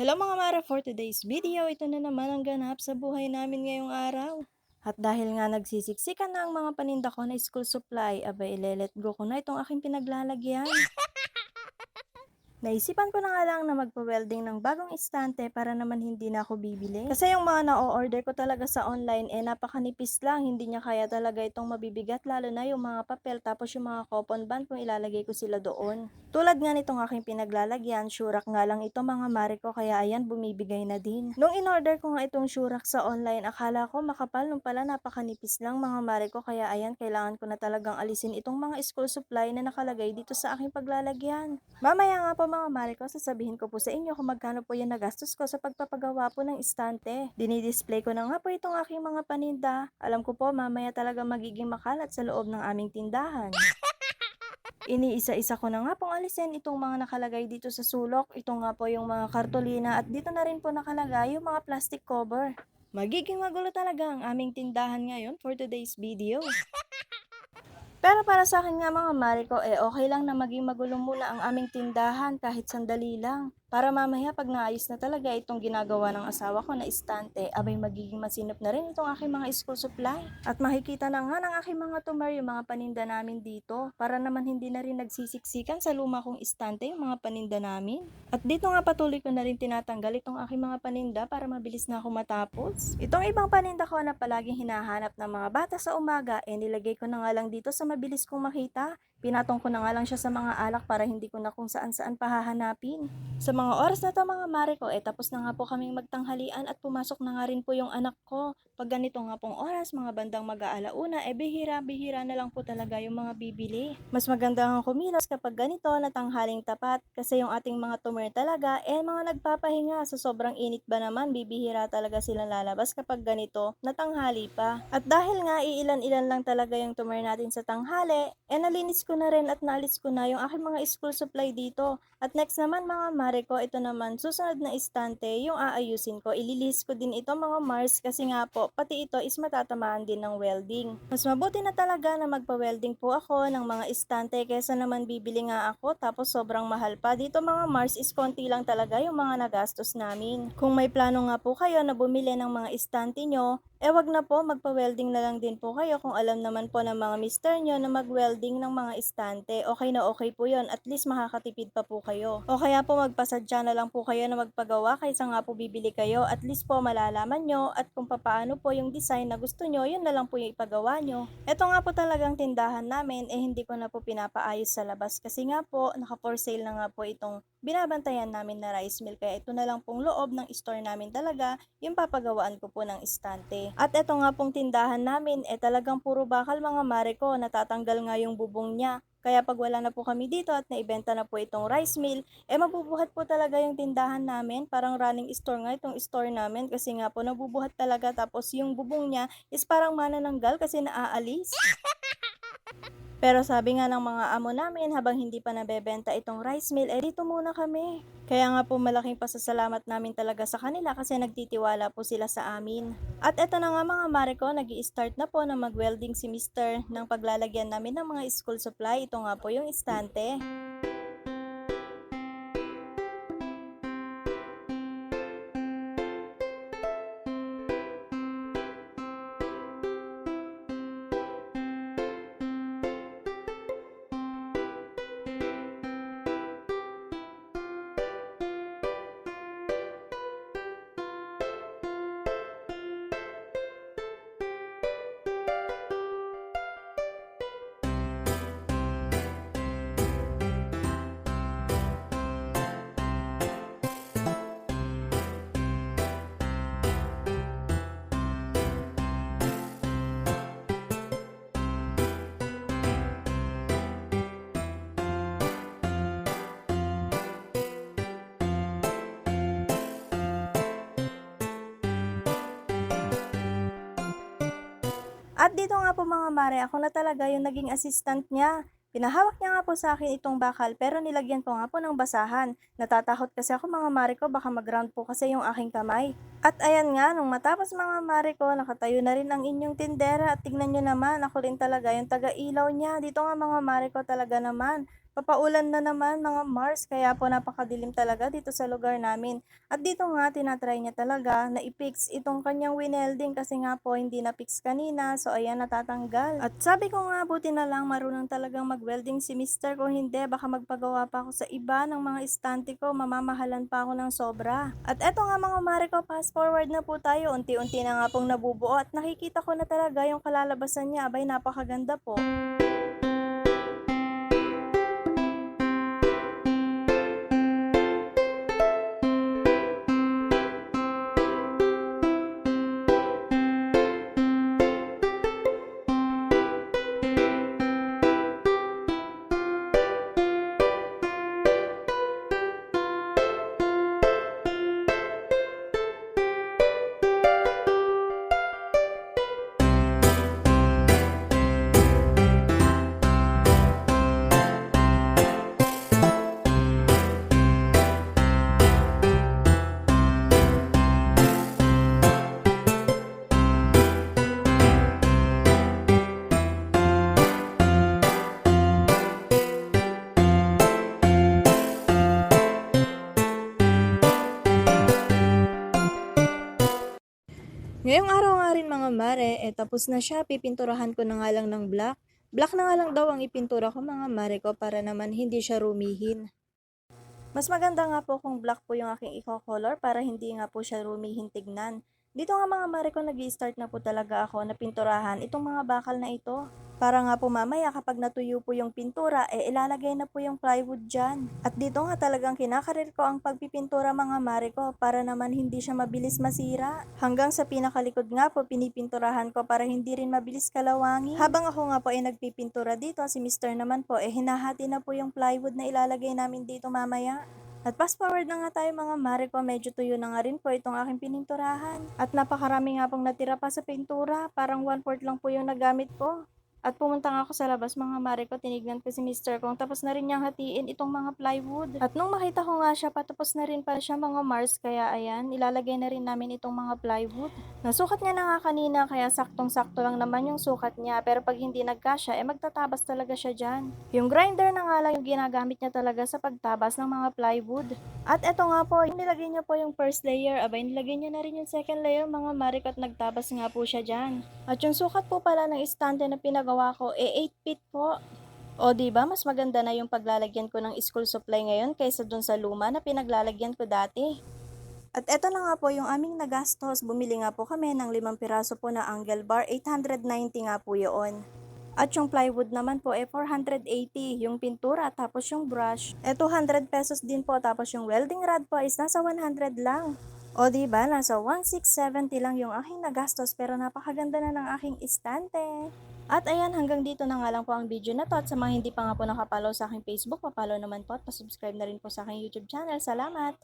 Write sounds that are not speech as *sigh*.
Hello mga Mara, for today's video, ito na naman ang ganap sa buhay namin ngayong araw. At dahil nga nagsisiksikan na ang mga paninda ko na school supply, abay ile-let go ko na itong aking pinaglalagyan. *laughs* Naisipan ko na nga lang na magpa-welding ng bagong istante para naman hindi na ako bibili. Kasi yung mga na-order ko talaga sa online eh napakanipis lang, hindi niya kaya talaga itong mabibigat lalo na yung mga papel tapos yung mga coupon band kung ilalagay ko sila doon. Tulad nga nitong aking pinaglalagyan, syurak nga lang ito mga mare ko kaya ayan bumibigay na din. Nung in-order ko nga itong syurak sa online, akala ko makapal nung pala napakanipis lang mga mare ko kaya ayan kailangan ko na talagang alisin itong mga school supply na nakalagay dito sa aking paglalagyan. Mamaya nga po mga mare ko, sasabihin ko po sa inyo kung magkano po yan nagastos ko sa pagpapagawa po ng istante. Dinidisplay ko na nga po itong aking mga paninda. Alam ko po mamaya talaga magiging makalat sa loob ng aming tindahan. Iniisa-isa ko na nga pong alisin itong mga nakalagay dito sa sulok. Ito nga po yung mga kartolina at dito na rin po nakalagay yung mga plastic cover. Magiging magulo talaga ang aming tindahan ngayon for today's video. Pero para sa akin nga mga mare ko, eh okay lang na maging magulo muna ang aming tindahan kahit sandali lang. Para mamaya pag naayos na talaga itong ginagawa ng asawa ko na istante, abay magiging masinop na rin itong aking mga school supply. At makikita na nga ng aking mga tumar yung mga paninda namin dito. Para naman hindi na rin nagsisiksikan sa luma kong istante yung mga paninda namin. At dito nga patuloy ko na rin tinatanggal itong aking mga paninda para mabilis na ako matapos. Itong ibang paninda ko na palaging hinahanap ng mga bata sa umaga, eh nilagay ko na nga lang dito sa mabilis kong makita. Pinatong ko na nga lang siya sa mga alak para hindi ko na kung saan saan pahahanapin. Sa mga oras na to mga mare ko, eh tapos na nga po kaming magtanghalian at pumasok na nga rin po yung anak ko. Pag ganito nga pong oras, mga bandang mag-aalauna, eh bihira-bihira na lang po talaga yung mga bibili. Mas maganda nga kumilos kapag ganito na tanghaling tapat kasi yung ating mga tumer talaga, eh mga nagpapahinga sa sobrang init ba naman, bibihira talaga sila lalabas kapag ganito na tanghali pa. At dahil nga iilan-ilan lang talaga yung tumer natin sa tanghali, eh nalinis ko na rin at naalis ko na yung aking mga school supply dito. At next naman mga mare ko, ito naman susunod na istante yung aayusin ko. Ililihis ko din ito mga Mars kasi nga po, pati ito is matatamaan din ng welding. Mas mabuti na talaga na magpa-welding po ako ng mga istante kesa naman bibili nga ako tapos sobrang mahal pa. Dito mga Mars is konti lang talaga yung mga nagastos namin. Kung may plano nga po kayo na bumili ng mga istante nyo, eh wag na po, magpa-welding na lang din po kayo kung alam naman po ng mga mister nyo na mag-welding ng mga istante. Okay na okay po yon at least makakatipid pa po kayo. O kaya po magpasadya na lang po kayo na magpagawa kaysa nga po bibili kayo. At least po malalaman nyo at kung papaano po yung design na gusto nyo, yun na lang po yung ipagawa nyo. Ito nga po talagang tindahan namin, eh hindi ko na po pinapaayos sa labas kasi nga po, naka for sale na nga po itong binabantayan namin na rice mill. Kaya ito na lang pong loob ng store namin talaga, yung papagawaan ko po ng istante. At ito nga pong tindahan namin, eh talagang puro bakal mga mare ko, natatanggal nga yung bubong niya. Kaya pag wala na po kami dito at naibenta na po itong rice mill, eh mabubuhat po talaga yung tindahan namin. Parang running store nga itong store namin kasi nga po nabubuhat talaga tapos yung bubong niya is parang manananggal kasi naaalis. *laughs* Pero sabi nga ng mga amo namin, habang hindi pa nabebenta itong rice mill, eh dito muna kami. Kaya nga po malaking pasasalamat namin talaga sa kanila kasi nagtitiwala po sila sa amin. At eto na nga mga mare ko, nag start na po na mag-welding si Mr. ng paglalagyan namin ng mga school supply. Ito nga po yung istante. At dito nga po mga mare, ako na talaga yung naging assistant niya. Pinahawak niya nga po sa akin itong bakal pero nilagyan ko nga po ng basahan. Natatakot kasi ako mga mare ko baka mag-ground po kasi yung aking kamay. At ayan nga, nung matapos mga mare ko, nakatayo na rin ang inyong tindera at tignan nyo naman, ako rin talaga yung taga-ilaw niya. Dito nga mga mare ko talaga naman, Papaulan na naman mga Mars, kaya po napakadilim talaga dito sa lugar namin. At dito nga, tinatry niya talaga na i-fix itong kanyang winelding kasi nga po hindi na-fix kanina. So ayan, natatanggal. At sabi ko nga, buti na lang marunong talagang mag-welding si Mister. Kung hindi, baka magpagawa pa ako sa iba ng mga istante ko. Mamamahalan pa ako ng sobra. At eto nga mga mare ko, fast forward na po tayo. Unti-unti na nga pong nabubuo at nakikita ko na talaga yung kalalabasan niya. Abay, napakaganda po. Ngayong araw nga rin mga mare, eh tapos na siya, pipinturahan ko na nga lang ng black. Black na nga lang daw ang ipintura ko mga mare ko para naman hindi siya rumihin. Mas maganda nga po kung black po yung aking i-color para hindi nga po siya rumihin tignan. Dito nga mga mare ko nag start na po talaga ako na pinturahan itong mga bakal na ito. Para nga po mamaya kapag natuyo po yung pintura, eh ilalagay na po yung plywood dyan. At dito nga talagang kinakarir ko ang pagpipintura mga mare ko para naman hindi siya mabilis masira. Hanggang sa pinakalikod nga po pinipinturahan ko para hindi rin mabilis kalawangin. Habang ako nga po ay nagpipintura dito, si Mr. naman po eh hinahati na po yung plywood na ilalagay namin dito mamaya. At fast forward na nga tayo mga mare ko, medyo tuyo na nga rin po itong aking pininturahan. At napakarami nga pong natira pa sa pintura, parang one fourth lang po yung nagamit ko. At pumunta nga ako sa labas mga mare ko, tinignan ko si Mr. Kong tapos na rin niyang hatiin itong mga plywood. At nung makita ko nga siya, patapos na rin pala siya mga Mars, kaya ayan, ilalagay na rin namin itong mga plywood. Nasukat niya na nga kanina, kaya saktong-sakto lang naman yung sukat niya, pero pag hindi nagkasya, eh magtatabas talaga siya dyan. Yung grinder na nga lang yung ginagamit niya talaga sa pagtabas ng mga plywood. At eto nga po, nilagay niya po yung first layer, abay nilagay niya na rin yung second layer mga marik at nagtabas nga po siya dyan. At yung sukat po pala ng istante na pinagawa ko, eh 8 feet po. O di ba mas maganda na yung paglalagyan ko ng school supply ngayon kaysa dun sa luma na pinaglalagyan ko dati. At eto na nga po yung aming nagastos. Bumili nga po kami ng limang piraso po na angle bar. 890 nga po yun. At yung plywood naman po eh 480 yung pintura tapos yung brush. Eh 200 pesos din po tapos yung welding rod po is nasa 100 lang. O di ba nasa 1670 lang yung aking nagastos pero napakaganda na ng aking istante. At ayan, hanggang dito na nga lang po ang video na to. At sa mga hindi pa nga po nakapollow sa aking Facebook, papollow naman po at pasubscribe na rin po sa aking YouTube channel. Salamat!